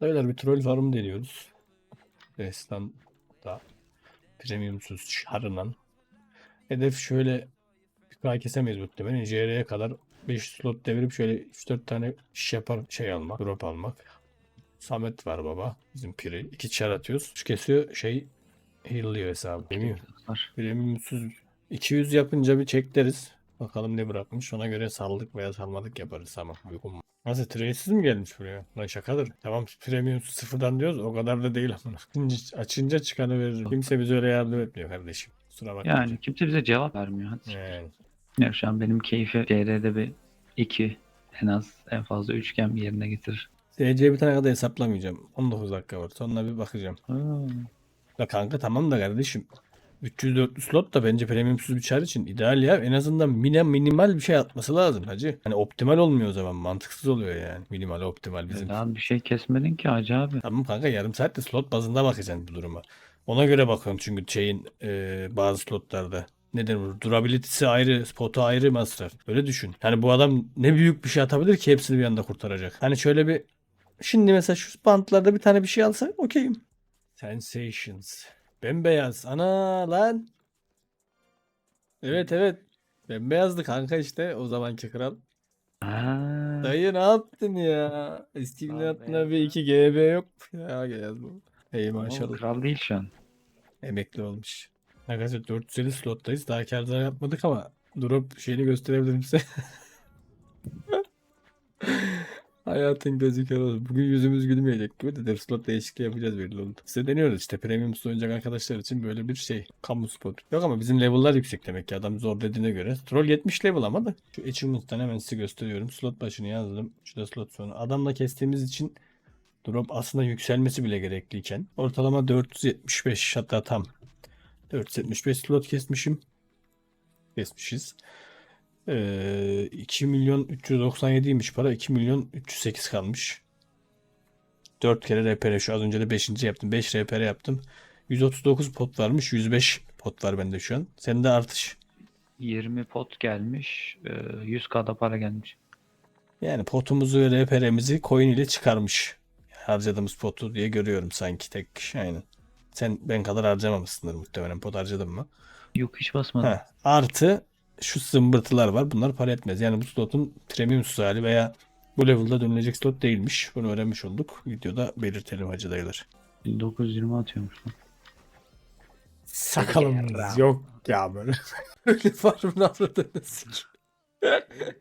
Beyler bir troll farm deniyoruz. Destan'da premiumsuz şarınan. Hedef şöyle bir daha kesemeyiz muhtemelen. JR'ye kadar 5 slot devirip şöyle 3-4 tane iş yapar şey almak, drop almak. Samet var baba. Bizim piri. İki çar atıyoruz. Şu kesiyor şey heal'lıyor hesabı. Premiumsuz 200 yapınca bir çekleriz. Bakalım ne bırakmış. Ona göre saldık veya salmadık yaparız ama uygun mu? Nasıl trade'siz mi gelmiş buraya? Lan şakadır. Tamam premium sıfırdan diyoruz o kadar da değil ama. Açınca, açınca çıkanı veririm. Kimse bize öyle yardım etmiyor kardeşim. Kusura bakma. Yani kimse bize cevap vermiyor. Hadi. Yani. Ya şu an benim keyfi CR'de bir 2 en az en fazla üçgen yerine getirir. DC'ye bir tane kadar hesaplamayacağım. 19 dakika var. Sonra bir bakacağım. Ha. La kanka tamam da kardeşim. 300-400 slot da bence premiumsuz bir çar için ideal ya. En azından mine, minimal bir şey atması lazım hacı. Hani optimal olmuyor o zaman. Mantıksız oluyor yani. Minimal optimal bizim. Daha bir şey kesmedin ki hacı abi. Tamam kanka yarım saatte slot bazında bakacaksın bu duruma. Ona göre bakıyorum çünkü şeyin e, bazı slotlarda. Neden olur? Durability'si ayrı, spotu ayrı masraf. Öyle düşün. Yani bu adam ne büyük bir şey atabilir ki hepsini bir anda kurtaracak. Hani şöyle bir şimdi mesela şu bantlarda bir tane bir şey alsa okeyim. Sensations. Bembeyaz. Ana lan. Evet evet. Bembeyazdı kanka işte o zamanki kral. Ha. Dayı ne yaptın ya? Eski günler Abi ya. bir iki GB yok mu ya Geyaz bu. Ey maşallah. Kral değil şu an. Emekli olmuş. Arkadaşlar 450 slottayız. Daha kârdan yapmadık ama drop şeyini gösterebilirim size. Hayatın gözü olur. Bugün yüzümüz gülmeyecek gibi de slot değişikliği yapacağız belli oldu. Size deniyoruz işte premium oynayacak arkadaşlar için böyle bir şey. Kamu spot. Yok ama bizim level'lar yüksek demek ki adam zor dediğine göre. Troll 70 level ama da. Şu achievement'tan hemen size gösteriyorum. Slot başını yazdım. Şurada slot sonu. Adamla kestiğimiz için drop aslında yükselmesi bile gerekliyken. Ortalama 475 hatta tam 475 slot kesmişim. Kesmişiz. Ee, 2 milyon 397'ymiş para. 2 milyon 308 kalmış. 4 kere RPR şu az önce de 5. yaptım. 5 RPR yaptım. 139 pot varmış. 105 pot var bende şu an. Senin de artış. 20 pot gelmiş. e, 100k'da para gelmiş. Yani potumuzu ve RPR'mizi coin ile çıkarmış. Harcadığımız potu diye görüyorum sanki tek kişi. Aynen. Sen ben kadar harcamamışsındır muhtemelen. Pot harcadın mı? Yok hiç basmadım. Ha, artı şu zımbırtılar var. Bunlar para etmez. Yani bu slotun premium hali veya bu level'da dönülecek slot değilmiş. Bunu öğrenmiş olduk. Videoda belirtelim hacı dayılar. 1920 atıyormuş lan. Sakalımız yok ya böyle. Öyle farmın avradını sik.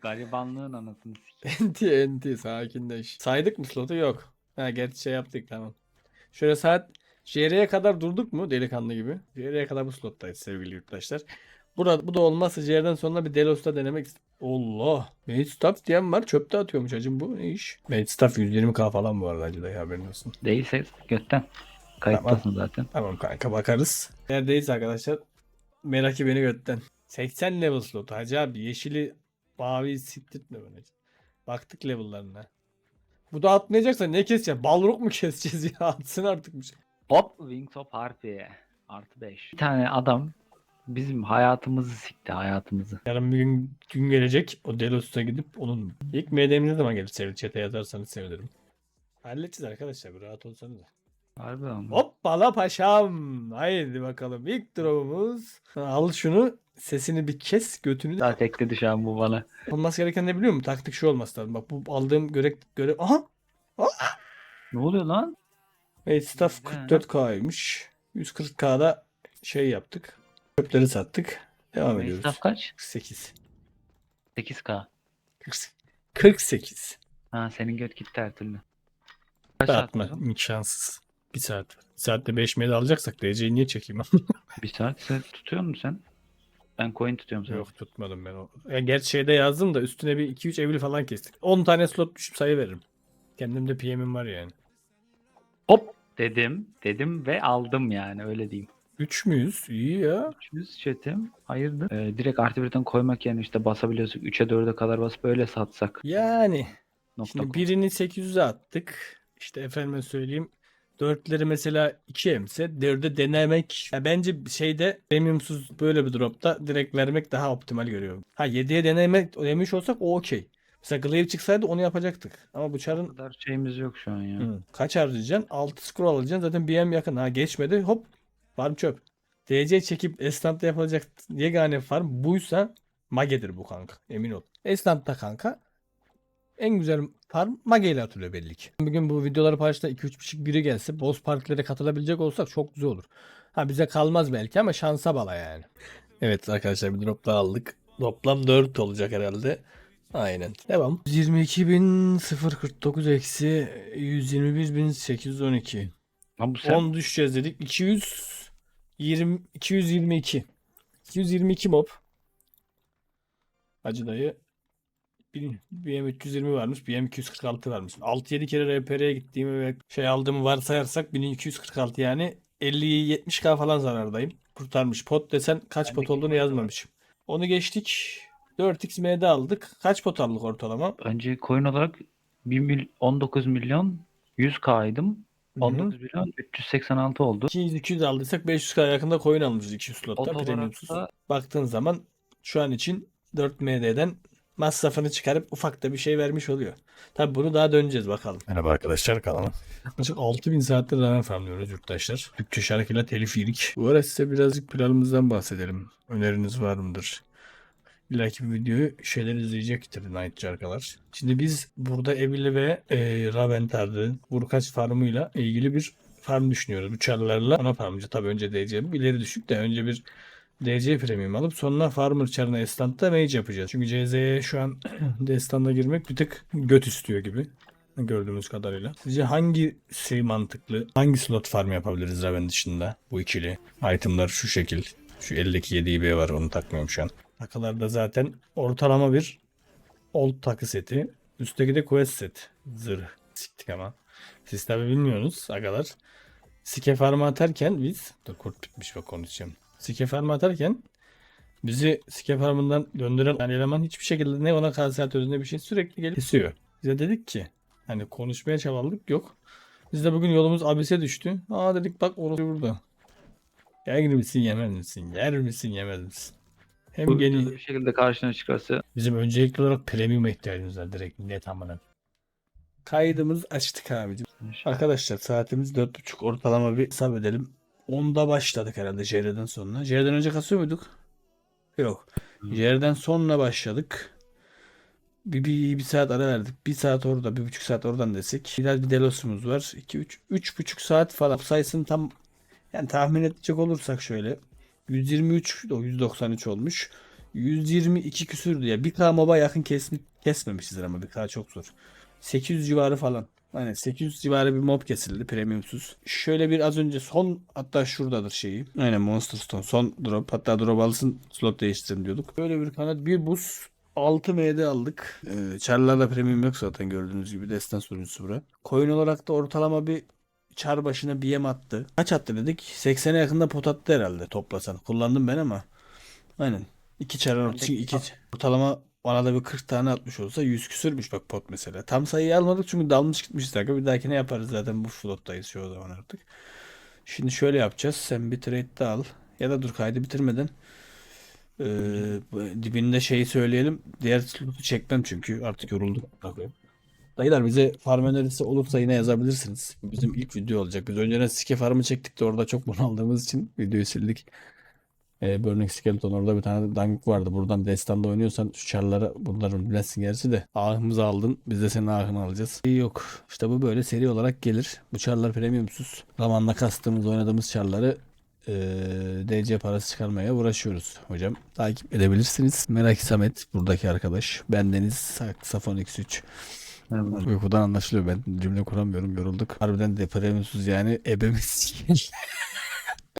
Garibanlığın anasını. Enti enti sakinleş. Saydık mı slotu? Yok. Ha gerçi şey yaptık tamam. Şöyle saat JR'ye kadar durduk mu delikanlı gibi? JR'ye kadar bu slottayız sevgili yurttaşlar. Burada bu da olmazsa JR'den sonra bir Delos'ta denemek ist- Allah. Made Staff diyen var. Çöpte atıyormuş hacım bu ne iş? Made Staff 120k falan bu arada hacı dayı haberin olsun. Değilse götten. Kayıttasın zaten. Tamam kanka bakarız. Neredeyiz arkadaşlar? Merakı beni götten. 80 level slot hacı abi. Yeşili mavi siktirtme bana. Baktık level'larına. Bu da atmayacaksa ne keseceğiz? Balrog mu keseceğiz ya? Atsın artık bir şey. Hop Wings of Harpy. Artı 5. Bir tane adam bizim hayatımızı sikti hayatımızı. Yarın bir gün, gün gelecek. O Delos'a gidip onun ilk MDM ne zaman gelir? Sevgili chat'e yazarsanız sevinirim. Halledeceğiz arkadaşlar. Bir rahat olsanız. Harbi ama. Hoppala paşam. Haydi bakalım. İlk drop'umuz. Al şunu. Sesini bir kes. Götünü Daha tekledi şu an bu bana. Olması gereken ne biliyor musun? Taktik şu olması lazım. Bak bu aldığım görev görev. Aha! Ne oluyor lan? Evet staff Güzel. 44K'ymış. 140K'da şey yaptık. Çöpleri sattık. Devam ediyoruz. Mesaf kaç? 48. 8k. 48. 48. Ha senin göt gitti her türlü. Kaç var? imkansız. Bir saat. Bir saatte 5 meyde alacaksak DC'yi niye çekeyim? Bir saat sen tutuyor musun sen? Ben coin tutuyorum sana. Yok tutmadım ben o. Ya gerçi şeyde yazdım da üstüne bir 2-3 evli falan kestik. 10 tane slot düşüp sayı veririm. Kendimde PM'im var yani. Hop dedim. Dedim ve aldım yani öyle diyeyim. 3 müyüz? İyi ya. 300 chatim. Hayırdır? Ee, direkt artı birden koymak yerine işte basabiliyorsun. 3'e 4'e kadar basıp öyle satsak. Yani Nokta Şimdi com. birini 800'e attık. İşte efendime söyleyeyim. Dörtleri mesela 2 emse 4'e denemek. Ya bence şeyde premiumsuz böyle bir dropta direkt vermek daha optimal görüyorum. Ha 7'ye denemek demiş olsak o okey. Mesela Glaive çıksaydı onu yapacaktık. Ama bu çarın kadar şeyimiz yok şu an ya. Hı. Kaç harcayacaksın? 6 scroll alacaksın. Zaten BM yakın. Ha geçmedi. Hop. Farm çöp. DC çekip Estant'ta yapılacak yegane farm buysa Mage'dir bu kanka. Emin ol. Estant'ta kanka en güzel farm Mage ile atılıyor belli ki. Bugün bu videoları paylaştığında 2-3.5 biri gelse boss partilere katılabilecek olsak çok güzel olur. Ha bize kalmaz belki ama şansa bala yani. Evet arkadaşlar bir drop daha aldık. Toplam 4 olacak herhalde. Aynen. Devam. 122.049 eksi 121.812. Lan bu sen 10 düşeceğiz dedik. 220 222. 222 mob. Hacı dayı bir- BM 320 varmış. BM 246 varmış. 6-7 kere RPR'ye gittiğimi ve şey aldığımı varsayarsak 1246 yani 50-70k falan zarardayım. Kurtarmış. Pot desen kaç Bendeki pot olduğunu yazmamışım. Onu geçtik. 4x MD aldık. Kaç pot aldık ortalama? önce coin olarak 1 mil, 19 milyon 100k'ydım. Hı hı. 19 milyon 386 oldu. 200-200 aldıysak 500k yakında coin almışız 200 slotta Ot olarak premiumsuz. da Baktığın zaman şu an için 4 MD'den masrafını çıkarıp ufak da bir şey vermiş oluyor. Tabi bunu daha döneceğiz bakalım. Merhaba arkadaşlar kanalıma. Yaklaşık 6000 saattir ramen farmlıyoruz yurttaşlar. Türkçe şarkıyla telif yedik. Bu ara size birazcık planımızdan bahsedelim. Öneriniz var mıdır? İlla ki bir videoyu şeyler izleyecektir Night'cı arkadaşlar. Şimdi biz burada Ebili ve e, Raventar'dı Vurkaç farmıyla ilgili bir farm düşünüyoruz. Bu çarlarla ana farmcı. Tabii önce DC ileri düşük de önce bir DC premium alıp sonra farmer çarına Estant'ta mage yapacağız. Çünkü CZ'ye şu an Destan'da girmek bir tık göt istiyor gibi. Gördüğümüz kadarıyla. Sizce hangisi mantıklı? Hangi slot farm yapabiliriz Raven dışında? Bu ikili. Itemlar şu şekil. Şu eldeki 7 IB var onu takmıyorum şu an. Takılarda zaten ortalama bir old takı seti. Üstteki de quest set. Zırh. Siktik ama. Siz tabi bilmiyorsunuz agalar. Sike farmı atarken biz dur kurt bitmiş bak konuşacağım. Sike farmı atarken bizi sike farmından döndüren yani eleman hiçbir şekilde ne ona kalsiyat ne bir şey sürekli gelip kesiyor. Bize dedik ki hani konuşmaya çabaladık yok. Biz de bugün yolumuz abise düştü. Aa dedik bak orası burada. Yer misin yemez misin? Yer misin yemez misin? Hem bu videoda bir şekilde karşına çıkarsa bizim öncelikli olarak premium'a ihtiyacımız var direkt net amına. Kaydımız açtık abicim. Arkadaşlar saatimiz 4.30 ortalama bir hesap edelim. 10'da başladık herhalde JR'den sonra. JR'den önce kasıyor muyduk? Yok. Hı. JR'den sonra başladık. Bir, bir, bir saat ara verdik. Bir saat orada, bir buçuk saat oradan desek. Biraz bir delosumuz var. 2, 3, üç buçuk saat falan. Sayısını tam yani tahmin edecek olursak şöyle. 123, o 193 olmuş. 122 küsür diye. 1K moba yakın kesmi, kesmemişizdir ama 1K çok zor. 800 civarı falan. Aynen 800 civarı bir mob kesildi premiumsuz. Şöyle bir az önce son hatta şuradadır şeyi. Aynen Monster Stone son drop. Hatta drop alsın slot değiştirelim diyorduk. Böyle bir kanat bir buz 6 MD aldık. Ee, Char'larda premium yok zaten gördüğünüz gibi. Destan sürücüsü bura. Coin olarak da ortalama bir çar başına BM attı. Kaç attı dedik? 80'e yakında pot attı herhalde toplasan. Kullandım ben ama. Aynen. 2 çar Bendeki- 2 ortalama bana da bir 40 tane atmış olsa 100 küsürmüş bak pot mesela. Tam sayıyı almadık çünkü dalmış gitmişiz. dakika. Bir dahakine yaparız zaten bu flottayız şu o zaman artık. Şimdi şöyle yapacağız. Sen bir trade de al. Ya da dur kaydı bitirmeden. Ee, dibinde şeyi söyleyelim. Diğer slotu çekmem çünkü artık yorulduk. Bakayım. Dayılar bize farm önerisi olursa yine yazabilirsiniz. Bizim ilk video olacak. Biz önceden sike farmı çektik de orada çok bunaldığımız için videoyu sildik. Ee, Burning Skeleton orada bir tane dangık vardı. Buradan destanda oynuyorsan şu çarları bunların bilesin gerçi de. Ahımızı aldın. Biz de senin ahını alacağız. İyi yok. İşte bu böyle seri olarak gelir. Bu çarlar premiumsuz. Zamanla kastığımız oynadığımız çarları eee, DC parası çıkarmaya uğraşıyoruz hocam. Takip edebilirsiniz. Merak Samet buradaki arkadaş. Bendeniz Saksafon X3. Evet. Uykudan anlaşılıyor. Ben cümle kuramıyorum. Yorulduk. Harbiden de premiumsuz yani ebemiz